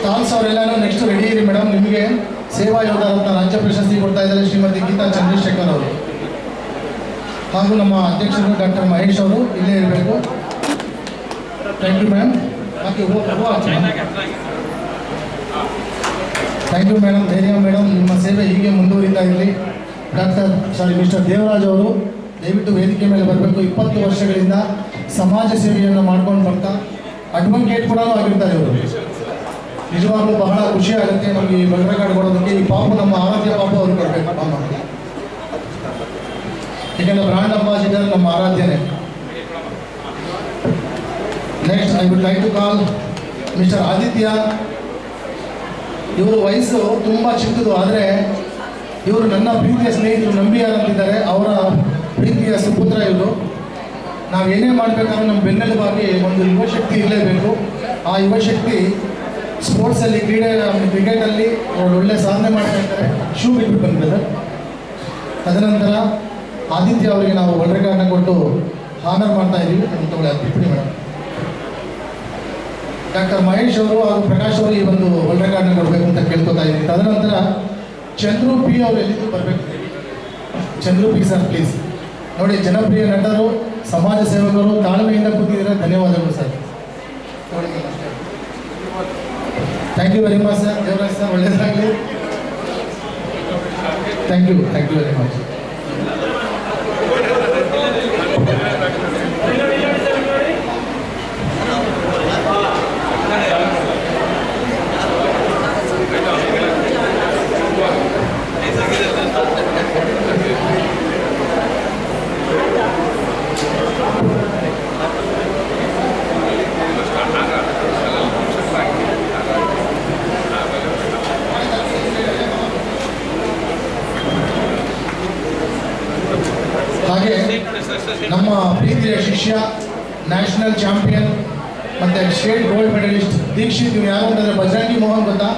Stalls ಅವರೆಲ್ಲನೂ next ready ಇರಿ madam ನಿಮಗೆ ಸೇವಾ ಯೋಧ ರಾಜ್ಯ ಪ್ರಶಸ್ತಿ ಕೊಡ್ತಾ ಇದ್ದಾರೆ ಶ್ರೀಮತಿ ಗೀತಾ ಚಂದ್ರಶೇಖರ್ ಅವರು. ಹಾಗೂ ನಮ್ಮ ಅಧ್ಯಕ್ಷರು ಡಾಕ್ಟರ್ ಮಹೇಶ್ ಅವರು ಇಲ್ಲೇ ಇರಬೇಕು. Thank you okay thank you madam ಧೈರ್ಯ ಮೇಡಮ್ ನಿಮ್ಮ ಸೇವೆ ಹೀಗೆ ಮುಂದುವರಿತಾ ಇರಲಿ. ಡಾಕ್ಟರ್ ಸಾರಿ ಮಿಸ್ಟರ್ ದೇವರಾಜ್ ಅವರು ದಯವಿಟ್ಟು ವೇದಿಕೆ ಮೇಲೆ ಬರಬೇಕು. ಇಪ್ಪತ್ತು ವರ್ಷಗಳಿಂದ ಸಮಾಜ ಸೇವೆಯನ್ನು ಮಾಡ್ಕೊಂಡು ಬರ್ತಾ ಅಡ್ವೊಕೇಟ್ ಕೂಡ ಆಗಿರ್ತಾರೆ ಇವರು. ನಿಜವಾಗ್ಲೂ ಬಹಳ ಖುಷಿ ಆಗುತ್ತೆ ನಮಗೆ ಈ ಬಂಗಾರ ಕಾರ್ಡ್ ಕೊಡೋದಕ್ಕೆ. ಈ ಪಾಪು ನಮ್ಮ ಆರಾಧ್ಯ ಪಾಪು ಅವ್ರಿಗೆ ಕೊಡಬೇಕು. ಪಾಪ ಯಾಕೆಂದ್ರೆ ಬ್ರಾಂಡ್ ಅಂಬಾಸಿಡರ್ ನಮ್ಮ ಆರಾಧ್ಯನೇ. Next I would like to call mister Aditya. ಇವರು ವಯಸ್ಸು ತುಂಬ ಚಿಕ್ಕದು, ಆದರೆ ಇವರು ನನ್ನ ಪ್ರೀತಿಯ ಸ್ನೇಹಿತರು ನಂಬಿಯಾರ್ ಅಂತಿದ್ದಾರೆ. ಅವರ ಪ್ರೀತಿಯ ಸುಪುತ್ರ ಇವರು. ನಾವು ಏನೇ ಮಾಡಬೇಕಾದ್ರೂ ನಮ್ಮ ಬೆನ್ನೆಲುಬಾಗಿ ಒಂದು ಯುವಶಕ್ತಿ ಇರಲೇಬೇಕು. ಆ ಯುವಶಕ್ತಿ ಸ್ಪೋರ್ಟ್ಸಲ್ಲಿ ಕ್ರೀಡೆ ಕ್ರಿಕೆಟಲ್ಲಿ ಅವ್ರು ಒಳ್ಳೆ ಸಾಧನೆ ಮಾಡ್ತಾ ಇದ್ದಾರೆ ಶೂ ಬಿಟ್ಬಿಟ್ಟು ಬಂದಿದ್ದಾರೆ ತದನಂತರ ಆದಿತ್ಯ ಅವರಿಗೆ ನಾವು ಒಳ್ಳೆಗಾರನ ಕೊಟ್ಟು ಹಾನರ್ ಮಾಡ್ತಾ ಇದ್ದೀವಿ. ಅಂತ ಅದು ಟಿಪ್ಪಣಿ ಮೇಡಮ್ ಡಾಕ್ಟರ್ ಮಹೇಶ್ ಅವರು ಹಾಗೂ ಪ್ರಕಾಶ್ ಅವರು ಈ ಒಂದು ಒಳ್ಳೆಗಾರನ ಕೊಡಬೇಕು ಅಂತ ಕೇಳ್ಕೊತಾ ಇದ್ದೀನಿ ತದನಂತರ ಚಂದ್ರು ಪಿ ಅವರು ಎಲ್ಲಿದ್ದು ಬರಬೇಕು? ಚಂದ್ರು ಪಿ ಸರ್ ಪ್ಲೀಸ್ ನೋಡಿ, ಜನಪ್ರಿಯ ನಟರು, ಸಮಾಜ ಸೇವಕರು, ತಾಳ್ಮೆಯಿಂದ ಕೂತಿದ್ದೀರ, ಧನ್ಯವಾದಗಳು sir thank you very much sir Devaraj sir ಒಳ್ಳೇದಾಗಲಿ thank you thank you very much ಹಾಗೆ ನಮ್ಮ ಪ್ರೀತಿಯ ಶಿಷ್ಯ ನ್ಯಾಷನಲ್ ಚಾಂಪಿಯನ್ ಮತ್ತು ಸ್ಟೇಟ್ ಗೋಲ್ಡ್ ಮೆಡಲಿಸ್ಟ್ ದೀಕ್ಷಿತ್ ಇವ್ರು ಯಾರು ಅಂತಂದರೆ ಬಜರಂಗಿ ಮೋಹನ್ ಗೊತ್ತಾ?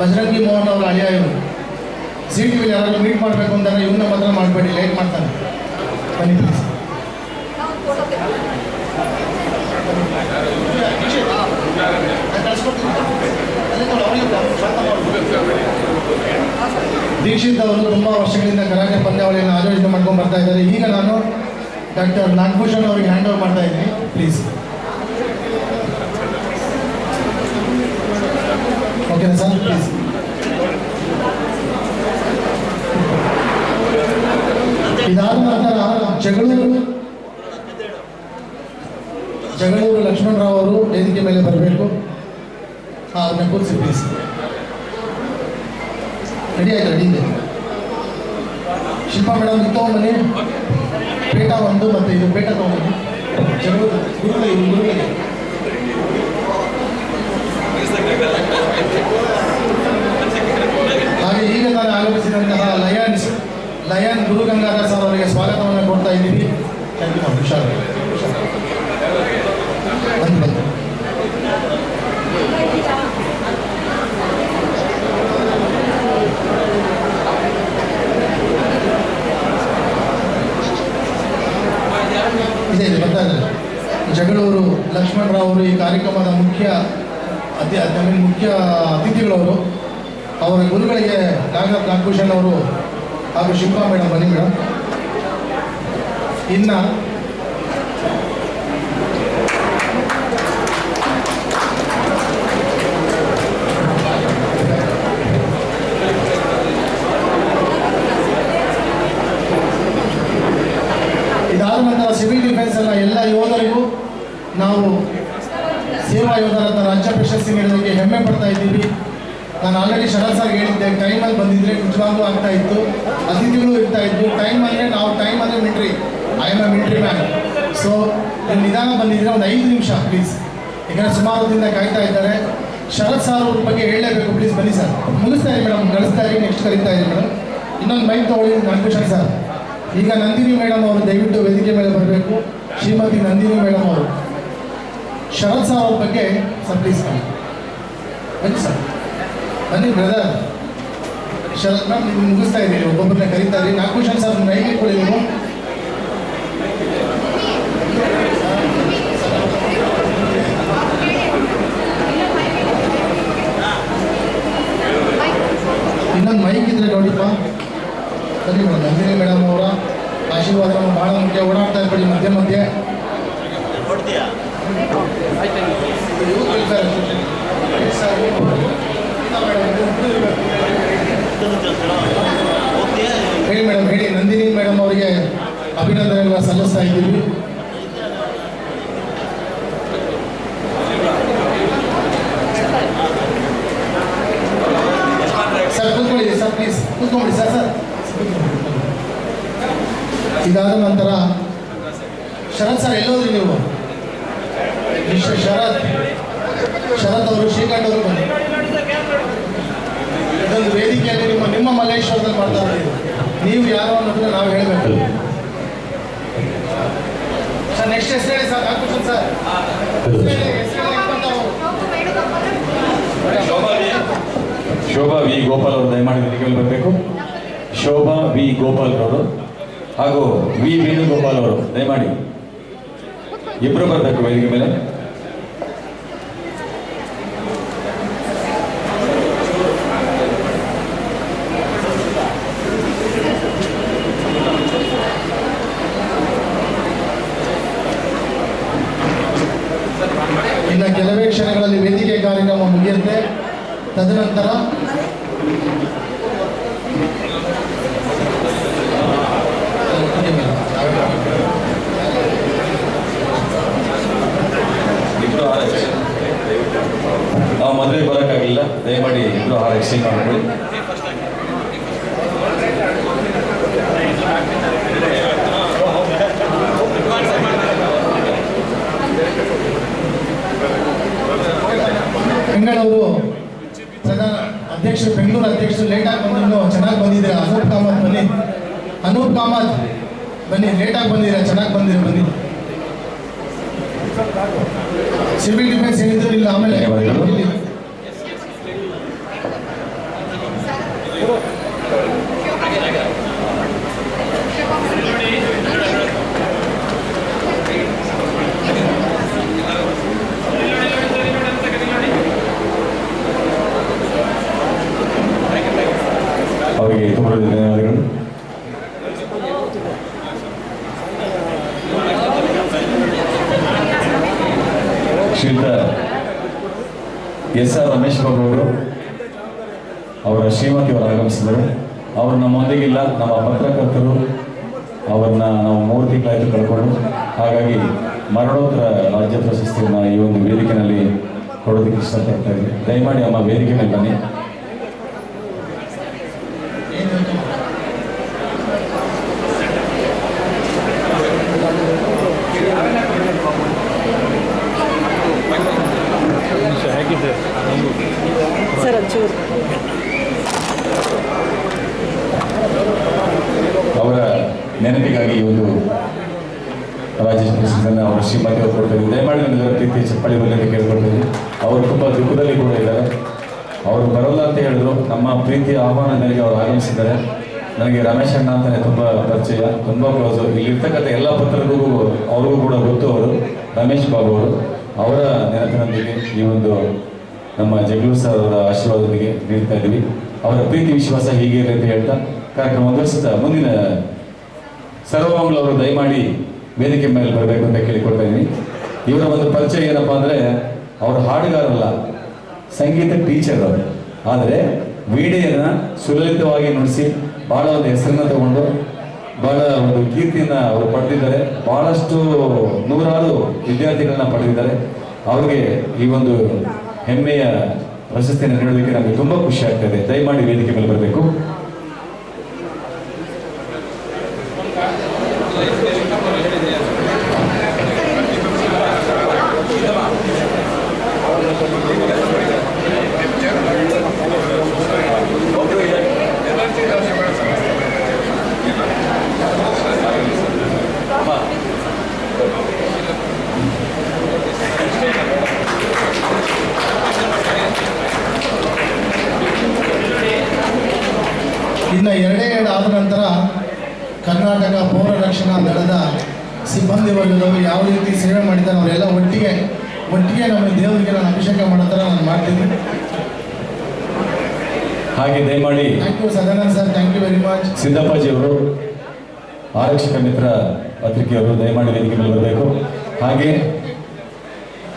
ಬಜರಂಗಿ ಮೋಹನ್ ಅವರ ಅಳಿಯ ಇವರು. ಸಿ ಟಿ ವಿಲಿ ಯಾರಾದರೂ ಮೀಟ್ ಮಾಡಬೇಕು ಅಂತಂದರೆ ಇವನ್ನ ಮಾತ್ರ ಮಾಡಬೇಡಿ ಲೇಟ್ ಮಾಡ್ತಾನೆ ಬನ್ನಿ ಪ್ಲೀಸ್ ದೀಕ್ಷಿತ್ ಅವರು ತುಂಬ ವರ್ಷಗಳಿಂದ ಕರಾಟೆ ಪಂದ್ಯಾವಳಿಯನ್ನು ಆಯೋಜನೆ ಮಾಡ್ಕೊಂಡು ಬರ್ತಾ ಇದ್ದಾರೆ. ಈಗ ನಾನು ಡಾಕ್ಟರ್ ನಾಗಭೂಷಣ್ ಅವರಿಗೆ ಹ್ಯಾಂಡ್ ಓವರ್ ಮಾಡ್ತಾ ಇದ್ದೀನಿ. ಪ್ಲೀಸ್ ಓಕೆನಾ ಸರ್ ಪ್ಲೀಸ್ ಇದಾದ ನಂತರ ಜಗಳೂರು ಜಗಳೂರು ಲಕ್ಷ್ಮಣರಾವ್ ಅವರು ವೇದಿಕೆ ಮೇಲೆ ಬರಬೇಕು. ಹಾಂ ಅವ್ರನ್ನ ಕೂರಿಸಿ ಪ್ಲೀಸ್ ರೆಡಿ ಆಯ್ತು? ರೆಡಿ ಇದೆ. ಶಿಲ್ಪಾ ಮೇಡಮ್ ಇದು ತೊಗೊಂಬನ್ನಿ ಪೇಟ ಒಂದು ಮತ್ತು ಇದು ಪೇಟ ತಗೊಂಡು ಹಾಗೆ ಈಗ ನಾನು ಆಗಮಿಸಿದಂತಹ lions lion Guru Gangadhar sir ಅವರಿಗೆ ಸ್ವಾಗತವನ್ನು ಕೊಡ್ತಾ ಇದ್ದೀವಿ. ಥ್ಯಾಂಕ್ ಯು ಹುಷಾರ್. ಬಂದು ಬಂದು. ಇದೆ ಬರ್ತಾ ಇದ್ದಾರೆ ಜಗಳೂರು ಲಕ್ಷ್ಮಣರಾವ್ ಅವರು ಈ ಕಾರ್ಯಕ್ರಮದ ಮುಖ್ಯ ಅತಿ ಐ ಮುಖ್ಯ ಅತಿಥಿಗಳವರು ಅವರ. ಗುರುಗಳಿಗೆ ಡಾಕ್ಟರ್ ನಾಗಭೂಷಣ್ ಅವರು ಹಾಗೂ ಶಿಲ್ಪಾ ಮೇಡಮ್ ಬನ್ನಿ ಮೇಡಮ್. ಇನ್ನು ಇದಾದ ನಂತರ ಸಿವಿಲ್ ಡಿಫೆನ್ಸ್ ಅನ್ನ ಎಲ್ಲ ಯೋಧರಿಗೂ ನಾವು ಸೇವಾ ಯೋಧರ ಅಂತ ರಾಜ್ಯ ಪ್ರಶಸ್ತಿ ಪಡ್ತಾ ಇದ್ದೀವಿ ನಾನು ಆಲ್ರೆಡಿ ಶರತ್ ಸರ್ ಹೇಳಿದ್ದೆ ಟೈಮಲ್ಲಿ ಬಂದಿದ್ರೆ ನಿಜವಾಗ್ಲೂ ಆಗ್ತಾ ಇತ್ತು. ಅತಿಥಿಗಳು ಇರ್ತಾ ಇದ್ದು ಟೈಮ್ ಅಂದರೆ ನಾವು ಟೈಮ್ ಅಂದರೆ military I am a military man so ನೀವು ನಿಧಾನ ಬಂದಿದ್ರೆ ಒಂದು ಐದು ನಿಮಿಷ ಪ್ಲೀಸ್ ಯಾಕಂದರೆ ಸುಮಾರು ದಿನ ಕಾಯ್ತಾ ಇದ್ದಾರೆ. ಶರತ್ ಸರ್ ಅವ್ರ ಬಗ್ಗೆ ಹೇಳಲೇಬೇಕು ಪ್ಲೀಸ್ ಬನ್ನಿ ಸರ್ ಮುಗಿಸ್ತಾ ಇರಿ ಮೇಡಮ್ ಗಳಿಸ್ತಾ ಇರಿ ನೆಕ್ಸ್ಟ್ ಕರೀತಾ ಇರಿ ಮೇಡಮ್ ಇನ್ನೊಂದು ಮೈಕ್ ತಗೊಳ್ಳಿ ಕನ್ಫ್ಯೂಷನ್ ಸರ್ ಈಗ ನಂದಿನಿ ಮೇಡಮ್ ಅವರು ದಯವಿಟ್ಟು ವೇದಿಕೆ ಮೇಲೆ ಬರಬೇಕು. ಶ್ರೀಮತಿ ನಂದಿನಿ ಮೇಡಮ್ ಅವರು. ಶರತ್ ಸರ್ ಅವ್ರ ಬಗ್ಗೆ ಸರ್ ಪ್ಲೀಸ್ ಬನ್ನಿ. ಬನ್ನಿ ಸರ್ ಬನ್ನಿ ಬ್ರದರ್ ಶರತ್ ಮ್ಯಾಮ್ ನೀವು ಮುಗಿಸ್ತಾ ಇದ್ದೀರಿ ಒಬ್ಬೊಬ್ಬರನ್ನ ಕರೀತಾರೆ ನಾಲ್ಕು ಕ್ವಶನ್ ಸರ್ ನೈಗೆ ಕೊಡಿ ನೀವು ಇನ್ನೊಂದು ಮೈಕ್ ಇದ್ರೆ ನೋಡಿಪ್ಪ ಸರಿ ಮೇಡಮ್ ನಂದಿನಿ ಮೇಡಮ್ ಅವರ ಆಶೀರ್ವಾದ ಬಹಳ ಮುಖ್ಯ ಓಡಾಡ್ತಾ ಇರ್ಬೇಡಿ ಮಧ್ಯೆ ಮಧ್ಯೆ ಹೇಳಿ ಮೇಡಮ್, ಹೇಳಿ. ನಂದಿನಿ ಮೇಡಮ್ ಅವರಿಗೆ ಅಭಿನಂದನೆಗಳನ್ನ ಸಲ್ಲಿಸ್ತಾ ಇದ್ದೀವಿ. ಸರ್, ಕೂತ್ಕೊಳ್ಳಿ, ಸರ್ ಪ್ಲೀಸ್ ಕೂತ್ಕೊಳ್ಳಿ, ಸರ್ ಸರ್. ಇದಾದ ನಂತರ ಶರತ್ ಸರ್, ಎಲ್ಲೋದ್ರಿ ನೀವು? ಶರತ್. ಶರತ್ ಅವರು ಶ್ರೀಕಂಠ ಅವರು ಬನ್ನಿ. ಇದೊಂದು ವೇದಿಕೆಯಲ್ಲಿ ನಿಮ್ಮ ನಿಮ್ಮ ಮಲ್ಲೇಶ್ವರದಲ್ಲಿ ಮಾಡ್ತಾ ಇದ್ದೀವಿ ನೀವು ಯಾರು ಅನ್ನೋದನ್ನ ನಾವು ಹೇಳಬೇಕು. ಸರ್ ನೆಕ್ಸ್ಟ್ ಹೆಸರು ಹೇಳಿ ಸರ್ ಹಾಕ್ಬಿಟ್ಟು ಸರ್. ಶೋಭಾ ವಿ ಗೋಪಾಲ್ ಅವರು ದಯಮಾಡಿ ವೇದಿಕೆಯಲ್ಲಿ ಬರಬೇಕು. ಶೋಭಾ ವಿ ಗೋಪಾಲ್ ಅವರು ಹಾಗೂ ವಿ ವೇಣುಗೋಪಾಲ್ ಅವರು, ದಯಮಾಡಿ. ಇಬ್ಬರು ಬರಬೇಕು ವೇದಿಕೆ ಮೇಲೆ ಇನ್ನು ಕೆಲವೇ ಕ್ಷಣಗಳಲ್ಲಿ ವೇದಿಕೆ ಕಾರ್ಯಕ್ರಮ ಮುಗಿಯುತ್ತೆ ತದನಂತರ. ನಾವು ಮದುವೆ ಬರೋಕ್ಕಾಗಲಿಲ್ಲ ದಯಮಾಡಿ ಇಬ್ಬರು ಹಾರ ಎಕ್ಸ್ಚೇಂಜ್ ಮಾಡ್ಕೊಳ್ಳಿ ಬೆಂಗಳೂರು ಅಧ್ಯಕ್ಷರು ಬೆಂಗಳೂರು ಅಧ್ಯಕ್ಷರು ಲೇಟಾಗಿ ಬಂದ್ರು ಚೆನ್ನಾಗಿ ಬಂದಿದ್ದೀರಾ? ಅನೂಪ್ ಕಾಮತ್ ಬನ್ನಿ. ಅನೂಪ್ ಕಾಮತ್ ಬನ್ನಿ ಲೇಟಾಗಿ ಬಂದಿದ್ದೀರಾ? ಚೆನ್ನಾಗಿ ಬಂದಿರ ಬನ್ನಿ. ಸಿವಿಲ್ ಡಿಫೆನ್ಸ್ ಹೇಳಿದ್ರು ಇಲ್ಲ ಆಮೇಲೆ ಧನ್ಯವಾದಗಳು. ಇಲ್ಲಿ. ಅವರಿಗೆ ತುಂಬ ಧನ್ಯವಾದಗಳು ಶ್ರೀಯುತ ಎಸ್ ಆರ್ ರಮೇಶ್ ಬಾಬು ಅವರು ಅವರ ಶ್ರೀಮತಿ ಅವರು ಆಗಮಿಸಿದರು. ಅವರು ನಮ್ಮೊಂದಿಗಿಲ್ಲ ನಮ್ಮ ಪತ್ರಕರ್ತರು ಅವ್ರನ್ನ ನಾವು ಮೂರು ತಿಂಗಳಾಯಿತು ಕಳ್ಕೊಂಡು. ಹಾಗಾಗಿ ಮರಣೋತ್ತರ ರಾಜ್ಯ ಪ್ರಶಸ್ತಿಯನ್ನು ಈ ಒಂದು ವೇದಿಕೆಯಲ್ಲಿ ಕೊಡೋದಕ್ಕೆ ಇಷ್ಟಪಡ್ತಾ ಇದ್ದೀನಿ. ದಯಮಾಡಿ ನಮ್ಮ ವೇದಿಕೆ ಮೇಲೆ ಬನ್ನಿ ಸರ್ ಒಂಚೂರು ಅವರ ನೆನಪಿಗಾಗಿ ಈ ಒಂದು ರಾಜೇಶ್ ಪ್ರಶಸ್ತಿಯನ್ನು ಅವರ ಶ್ರೀಮತಿ ಅವರು ಕೊಡ್ತಾ ದಯಮಾಡಿ ನನಗೆ ಪ್ರೀತಿ ಚಪ್ಪಳಿ ಅವರು ತುಂಬ ದುಃಖದಲ್ಲಿ ಕೂಡ ಇದ್ದಾರೆ. ಅವರು ಬರಲ್ಲ ಅಂತ ಹೇಳಿದ್ರು. ನಮ್ಮ ಪ್ರೀತಿಯ ಆಹ್ವಾನ ನನಗೆ ಅವರು ಆಗಮಿಸಿದ್ದಾರೆ. ನನಗೆ ರಮೇಶ್ ಅಣ್ಣ ಅಂತಾನೆ ತುಂಬ ಪರಿಚಯ, ತುಂಬ ಕ್ಲೋಸು ಇಲ್ಲಿರ್ತಕ್ಕಂಥ ಎಲ್ಲ ಪತ್ರರಿಗೂ ಅವ್ರಿಗೂ ಕೂಡ ಗೊತ್ತು ಅವರು, ರಮೇಶ್ ಬಾಬು ಅವರು. ಅವರ ನೆನಪಿನೊಂದಿಗೆ ಈ ಒಂದು ನಮ್ಮ ಜಗಳೂರು ಸರ್ ಅವರ ಆಶೀರ್ವಾದದೊಂದಿಗೆ ನೀಡ್ತಾ ಇದ್ದೀವಿ. ಅವರ ಪ್ರೀತಿ, ವಿಶ್ವಾಸ ಹೀಗೆ ಇರಲಿ ಅಂತ ಹೇಳ್ತಾ ಕಾರ್ಯಕ್ರಮ ಮುಂದಿನ ಸರ್ವಮಂಗಲ ಅವರು ದಯಮಾಡಿ ವೇದಿಕೆ ಮೇಲೆ ಬರಬೇಕು ಅಂತ ಕೇಳಿಕೊಳ್ತಾ ಇವರ ಒಂದು ಪರಿಚಯ ಏನಪ್ಪಾ ಅಂದರೆ, ಅವರು ಹಾಡುಗಾರಲ್ಲ ಸಂಗೀತ ಟೀಚರ್ ಅವರು. ಆದರೆ ವೀಣೆಯನ್ನು ಸುಲಲಿತವಾಗಿ ನುಡಿಸಿ ಬಹಳ ಒಂದು ಹೆಸರನ್ನ ತಗೊಂಡು, ಬಹಳ ಒಂದು ಕೀರ್ತಿಯನ್ನ ಅವರು ಪಡೆದಿದ್ದಾರೆ. ಬಹಳಷ್ಟು ನೂರಾರು ವಿದ್ಯಾರ್ಥಿಗಳನ್ನ ಪಡೆದಿದ್ದಾರೆ. ಅವರಿಗೆ ಈ ಒಂದು ಹೆಮ್ಮೆಯ ಪ್ರಶಸ್ತಿಯನ್ನು ನೀಡೋದಕ್ಕೆ ನಮಗೆ ತುಂಬ ಖುಷಿ ಆಗ್ತದೆ ದಯಮಾಡಿ ವೇದಿಕೆ ಮೇಲೆ ಬರಬೇಕು. ಆದ ನಂತರ ಕರ್ನಾಟಕ ಪೌರ ರಕ್ಷಣಾ ದಳದ ಸಿಬ್ಬಂದಿ ವರ್ಗದವರು ಯಾವ ರೀತಿ ಸೇವೆ ಮಾಡಿದ್ದಾರೆ ಅವರೆಲ್ಲ ಒಟ್ಟಿಗೆ ಒಟ್ಟಿಗೆ ನಮ್ಮ ದೇವರಿಗೆ ನಾನು ಅಭಿಷೇಕ ಮಾಡೋ ಥರ ನಾನು ಮಾಡ್ತೀನಿ. ಹಾಗೆ ದಯಮಾಡಿ thank you Sadanand sir. Thank you very much Siddappaji ಅವರು ಆರಕ್ಷಕ ಮಿತ್ರ ಪತ್ರಿಕೆಯವರು ದಯಮಾಡಿ ವೇದಿಕೆ ಮೇಲೆ ಬರಬೇಕು. ಹಾಗೆ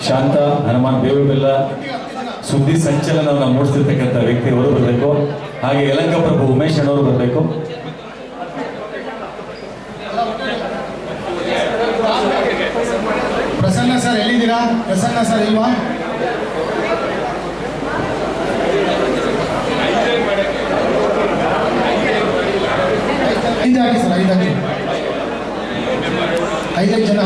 ಶಾಂತ ಹನುಮಾನ್ ಬೇವುಬೆಲ್ಲ ಸುದ್ದಿ ಸಂಚಲನವನ್ನು ಮೂಡಿಸಿರ್ತಕ್ಕಂಥ ವ್ಯಕ್ತಿಯವರು ಬರಬೇಕು. ಹಾಗೆ ಯಲಂಕ ಪ್ರಭು ಉಮೇಶ್ ಅಣ್ಣವರು ಬರಬೇಕು. ಪ್ರಸನ್ನ ಸರ್ ಎಲ್ಲಿದ್ದೀರಾ? ಪ್ರಸನ್ನ ಸರ್ ಇಲ್ವಾ? ಐದು ಸರ್ ಐದು ಜನ